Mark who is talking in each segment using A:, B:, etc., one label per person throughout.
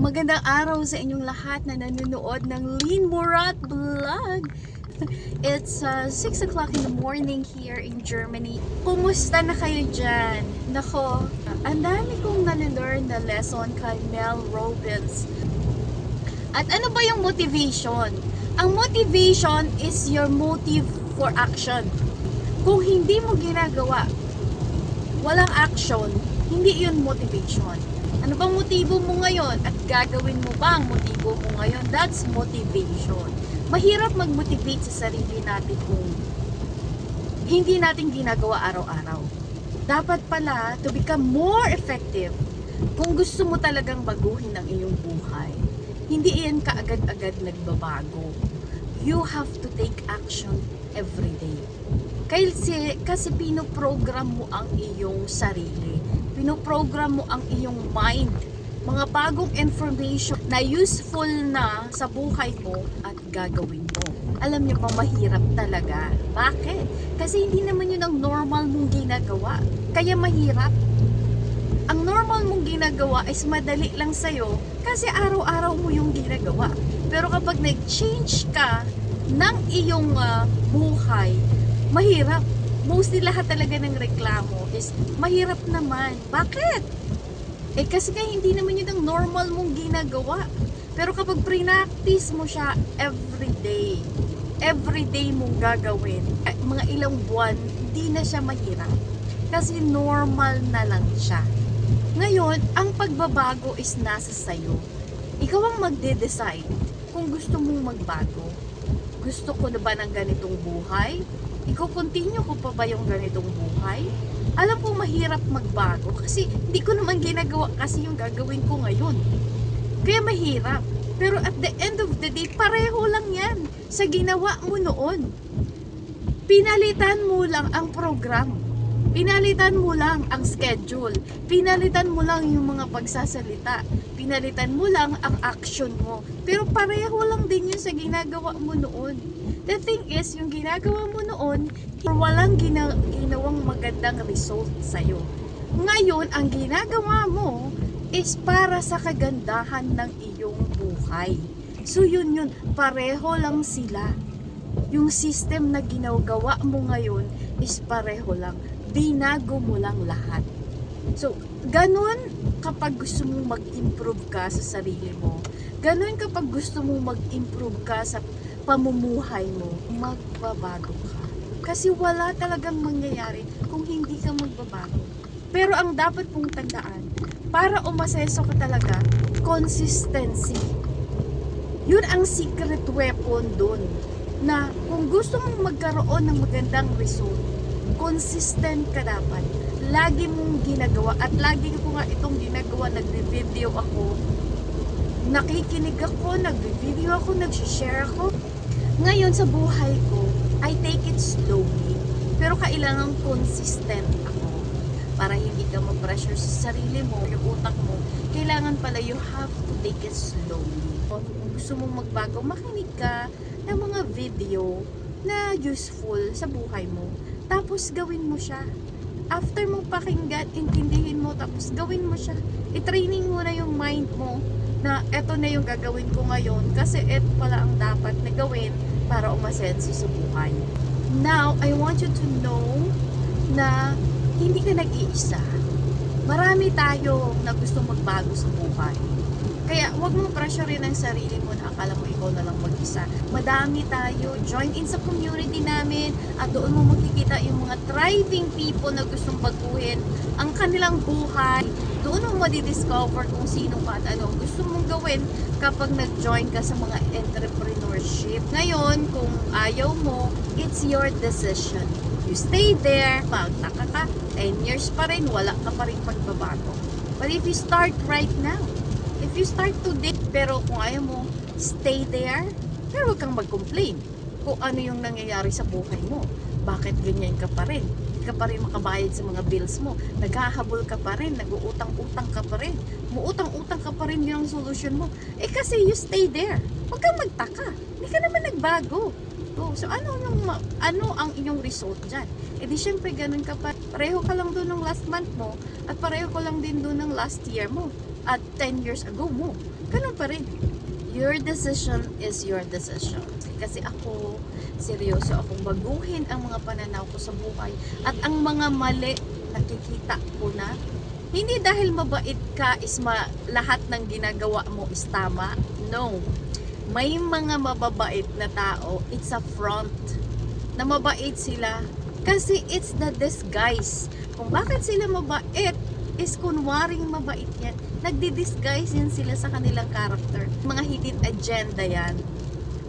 A: Magandang araw sa inyong lahat na nanonood ng Lean Murat Vlog. It's uh, 6 o'clock in the morning here in Germany. Kumusta na kayo dyan? Nako, ang dami kong nalilearn na lesson kay Mel Robbins. At ano ba yung motivation? Ang motivation is your motive for action. Kung hindi mo ginagawa, walang action, hindi yun motivation. Ano bang motibo mo ngayon at gagawin mo ba ang motibo mo ngayon? That's motivation. Mahirap mag-motivate sa sarili natin kung hindi natin ginagawa araw-araw. Dapat pala to become more effective kung gusto mo talagang baguhin ang iyong buhay. Hindi yan kaagad-agad nagbabago. You have to take action every day. Kasi, kasi pinoprogram mo ang iyong sarili. Pinoprogram mo ang iyong mind. Mga bagong information na useful na sa buhay mo at gagawin mo. Alam niyo ba, mahirap talaga. Bakit? Kasi hindi naman yun ang normal mong ginagawa. Kaya mahirap. Ang normal mong ginagawa is madali lang sa'yo kasi araw-araw mo yung ginagawa. Pero kapag nag-change ka ng iyong ah, buhay, mahirap. Mostly lahat talaga ng reklamo is mahirap naman. Bakit? Eh kasi nga hindi naman yun ang normal mong ginagawa. Pero kapag pre-practice mo siya every day, every day mong gagawin, eh, mga ilang buwan, hindi na siya mahirap. Kasi normal na lang siya. Ngayon, ang pagbabago is nasa sayo. Ikaw ang magde-decide kung gusto mong magbago. Gusto ko na ba ng ganitong buhay? Iko-continue ko pa ba yung ganitong buhay? Alam ko mahirap magbago kasi hindi ko naman ginagawa kasi yung gagawin ko ngayon. Kaya mahirap. Pero at the end of the day, pareho lang yan sa ginawa mo noon. Pinalitan mo lang ang program. Pinalitan mo lang ang schedule. Pinalitan mo lang yung mga pagsasalita. Pinalitan mo lang ang action mo. Pero pareho lang din yun sa ginagawa mo noon. The thing is, yung ginagawa mo noon, walang gina- ginawang magandang result sa'yo. Ngayon, ang ginagawa mo is para sa kagandahan ng iyong buhay. So yun yun, pareho lang sila. Yung system na ginagawa mo ngayon is pareho lang. Binago mo lang lahat. So, ganun kapag gusto mong mag-improve ka sa sarili mo. Ganun kapag gusto mong mag-improve ka sa pamumuhay mo, magbabago ka. Kasi wala talagang mangyayari kung hindi ka magbabago. Pero ang dapat mong tandaan, para umaseso ka talaga, consistency. Yun ang secret weapon dun. Na kung gusto mong magkaroon ng magandang result, consistent ka dapat. Lagi mong ginagawa at lagi ko nga itong ginagawa, nagbe-video ako, nakikinig ako, nagbe-video ako, nag-share ako. Ngayon sa buhay ko, I take it slowly. Pero kailangan consistent ako para hindi ka ma-pressure sa sarili mo, yung utak mo. Kailangan pala you have to take it slowly. Kung gusto mong magbago, makinig ka ng mga video na useful sa buhay mo. Tapos gawin mo siya. After mong pakinggan, intindihin mo, tapos gawin mo siya. I-training mo na yung mind mo na eto na yung gagawin ko ngayon kasi eto pala ang dapat na gawin para umasenso sa buhay. Now, I want you to know na hindi ka nag-iisa. Marami tayo na gusto magbago sa buhay. Kaya huwag mong pressurein ang sarili mo na akala mo ikaw na lang mag-isa. Madami tayo. Join in sa community namin at doon mo makikita yung mga thriving people na gustong baguhin ang kanilang buhay. Doon mo madidiscover kung sino ka at ano gusto mong gawin kapag nag-join ka sa mga entrepreneurship. Ngayon, kung ayaw mo, it's your decision. You stay there, pagtaka ka, 10 years pa rin, wala ka pa rin pagbabago. But if you start right now, if you start today, pero kung ayaw mo, stay there, pero huwag kang mag-complain kung ano yung nangyayari sa buhay mo. Bakit ganyan ka pa rin? Hindi ka pa rin makabayad sa mga bills mo. Naghahabol ka pa rin, nag-uutang-utang ka pa rin. Muutang-utang ka pa rin yung solusyon mo. Eh kasi you stay there. Huwag kang magtaka. Hindi ka naman nagbago. Oh, so ano yung ano ang inyong result diyan? Eh di syempre ganun ka pa. Pareho ka lang doon ng last month mo at pareho ko lang din doon ng last year mo at 10 years ago mo. ganun pa rin. Your decision is your decision. Kasi ako, seryoso akong baguhin ang mga pananaw ko sa buhay at ang mga mali nakikita ko na hindi dahil mabait ka is ma, lahat ng ginagawa mo is tama. No. May mga mababait na tao, it's a front na mabait sila kasi it's the disguise. Kung bakit sila mabait is kunwaring mabait yan. Nagdi-disguise yan sila sa kanilang character. Mga hidden agenda yan.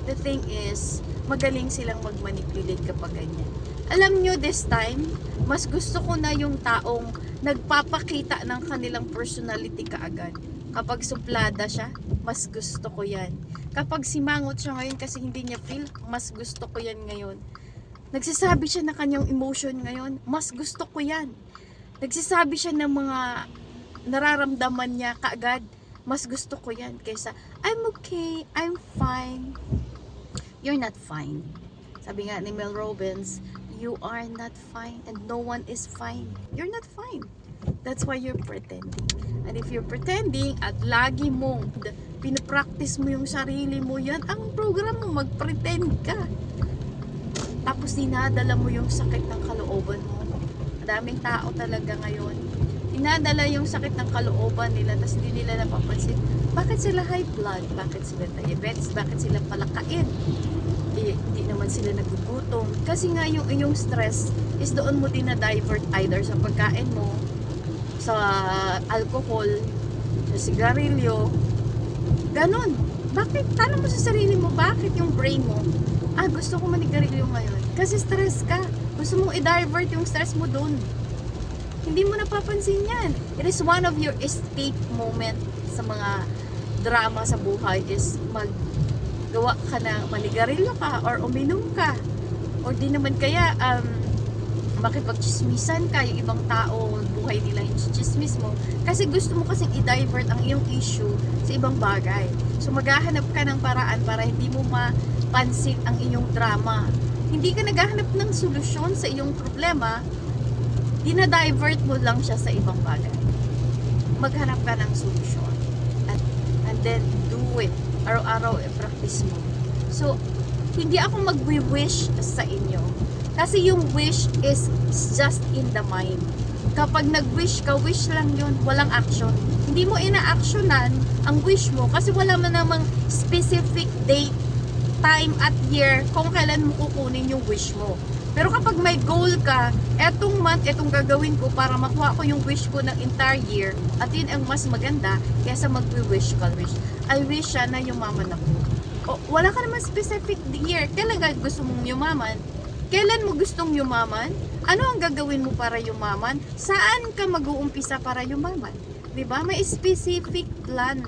A: The thing is, magaling silang mag-manipulate kapag ganyan. Alam nyo, this time, mas gusto ko na yung taong nagpapakita ng kanilang personality kaagad. Kapag suplada siya, mas gusto ko yan. Kapag simangot siya ngayon kasi hindi niya feel, mas gusto ko yan ngayon. Nagsasabi siya na kanyang emotion ngayon, mas gusto ko yan. Nagsasabi siya ng mga nararamdaman niya kaagad, mas gusto ko yan kaysa I'm okay, I'm fine. You're not fine. Sabi nga ni Mel Robbins, you are not fine and no one is fine. You're not fine. That's why you're pretending. And if you're pretending at lagi mong pinapractice mo yung sarili mo, yan ang program mo, mag-pretend ka. Tapos dinadala mo yung sakit ng kalooban mo. Madaming tao talaga ngayon. Dinadala yung sakit ng kalooban nila, tapos hindi nila napapansin. Bakit sila high blood? Bakit sila diabetes? Bakit sila palakain? Eh, hindi naman sila nagugutom. Kasi nga yung iyong stress is doon mo din na-divert either sa pagkain mo, sa alcohol, sa sigarilyo. Ganon. Bakit? Tanong mo sa sarili mo, bakit yung brain mo? Ah, gusto ko manigarilyo ngayon. Kasi stress ka. Gusto mong i-divert yung stress mo doon. Hindi mo napapansin yan. It is one of your escape moment sa mga drama sa buhay is maggawa ka na manigarilyo ka or uminom ka. Or di naman kaya um, makipagchismisan ka yung ibang tao, buhay nila yung chismis mo. Kasi gusto mo kasing i-divert ang iyong issue sa ibang bagay. So maghahanap ka ng paraan para hindi mo mapansin ang iyong drama. Hindi ka naghahanap ng solusyon sa iyong problema, dinadivert mo lang siya sa ibang bagay. Maghanap ka ng solusyon. At, and then, do it. Araw-araw, i-practice mo. So, hindi ako mag-wish sa inyo. Kasi yung wish is just in the mind. Kapag nag-wish ka, wish lang yun. Walang action. Hindi mo ina-actionan ang wish mo kasi wala man namang specific date, time at year kung kailan mo kukunin yung wish mo. Pero kapag may goal ka, etong month, etong gagawin ko para makuha ko yung wish ko ng entire year, at yun ang mas maganda kaysa mag-wish ka. Wish. I wish sana yumaman ako. O, wala ka naman specific year. Kailan ka gusto mong yumaman? Kailan mo gustong yumaman? Ano ang gagawin mo para yumaman? Saan ka mag-uumpisa para yumaman? 'Di ba? May specific plan.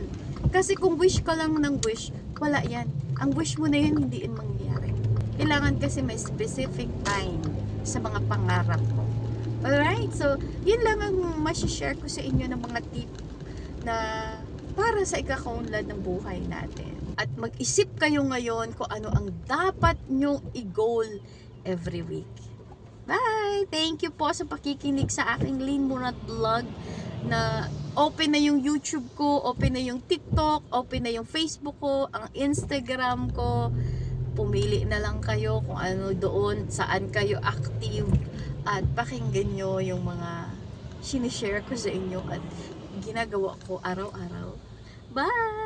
A: Kasi kung wish ka lang ng wish, wala yan. Ang wish mo na yun, hindi yun mangyayari. Kailangan kasi may specific time sa mga pangarap mo. Alright? So, yun lang ang masishare ko sa inyo ng mga tip na para sa ikakaunlad ng buhay natin. At mag-isip kayo ngayon kung ano ang dapat nyong i-goal every week. Bye! Thank you po sa pakikinig sa aking Lean Murat vlog na open na yung YouTube ko, open na yung TikTok, open na yung Facebook ko, ang Instagram ko. Pumili na lang kayo kung ano doon, saan kayo active at pakinggan nyo yung mga sinishare ko sa inyo at ginagawa ko araw-araw. Bye!